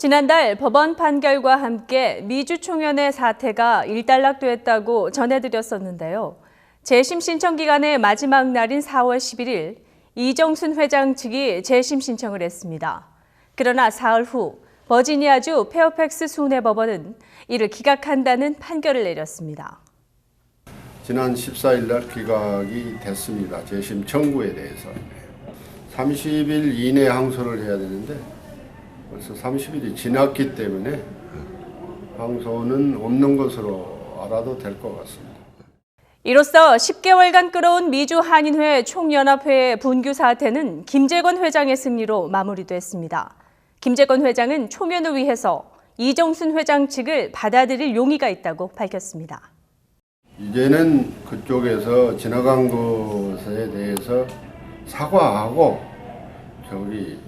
지난달 법원 판결과 함께 미주 총연의 사태가 일단락됐다고 전해드렸었는데요. 재심 신청 기간의 마지막 날인 4월 11일 이정순 회장 측이 재심 신청을 했습니다. 그러나 사흘 후 버지니아주 페어팩스 순회법원은 이를 기각한다는 판결을 내렸습니다. 지난 14일 날 기각이 됐습니다. 재심 청구에 대해서. 30일 이내 항소를 해야 되는데 벌써 30일이 지났기 때문에 항소는 없는 것으로 알아도 될 것 같습니다. 이로써 10개월간 끌어온 미주 한인회 총연합회의 분규 사태는 김재건 회장의 승리로 마무리됐습니다. 김재건 회장은 총연을 위해서 이정순 회장 측을 받아들일 용의가 있다고 밝혔습니다. 이제는 그쪽에서 지나간 것에 대해서 사과하고 저기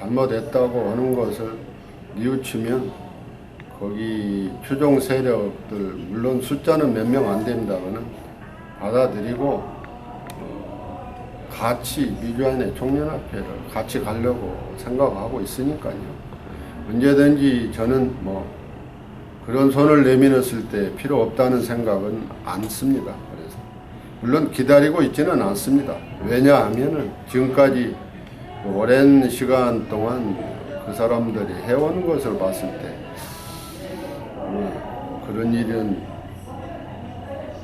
잘못했다고 하는 것을 뉘우치면 거기 추종 세력들 물론 숫자는 몇 명 안 됩니다만은 받아들이고 어, 같이 미주안의 총연합회를 같이 가려고 생각하고 있으니까요. 언제든지 저는 뭐 그런 손을 내밀었을 때 필요 없다는 생각은 않습니다. 그래서 물론 기다리고 있지는 않습니다. 왜냐하면은 지금까지 오랜 시간 동안 그 사람들이 해오는 것을 봤을 때뭐 그런 일은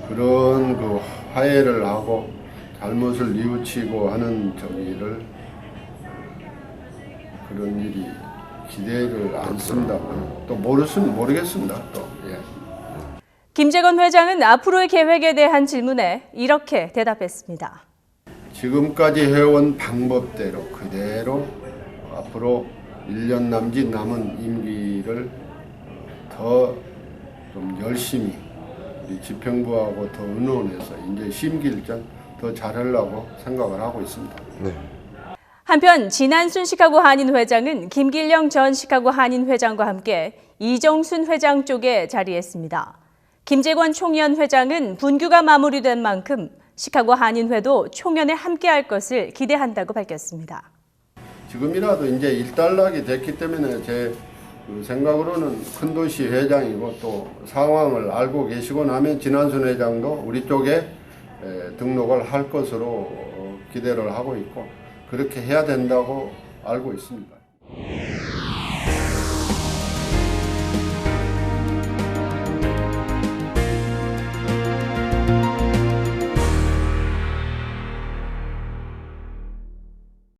그런 그 화해를 하고 잘못을 뉘우치고 하는 저기를 그런 일이 기대를 않습니다. 또 모르겠습니다. 모르겠습니다. 또 예. 김재건 회장은 앞으로의 계획에 대한 질문에 이렇게 대답했습니다. 지금까지 해온 방법대로 그대로 앞으로 1년 남짓 남은 임기를 더 좀 열심히 우리 집행부하고 더 의논해서 이제 심기일전 더 잘하려고 생각을 하고 있습니다. 한편 진한순 시카고 한인 회장은 김길령 전 시카고 한인 회장과 함께 이정순 회장 쪽에 자리했습니다. 김재권 총연 회장은 분규가 마무리된 만큼 시카고 한인회도 총연에 함께할 것을 기대한다고 밝혔습니다. 지금이라도 이제 일단락이 됐기 때문에 제그 생각으로는 큰 도시 회장이고 또 상황을 알고 계시고 나면 진한순 회장도 우리 쪽에 에, 등록을 할 것으로 어, 기대를 하고 있고 그렇게 해야 된다고 알고 있습니다.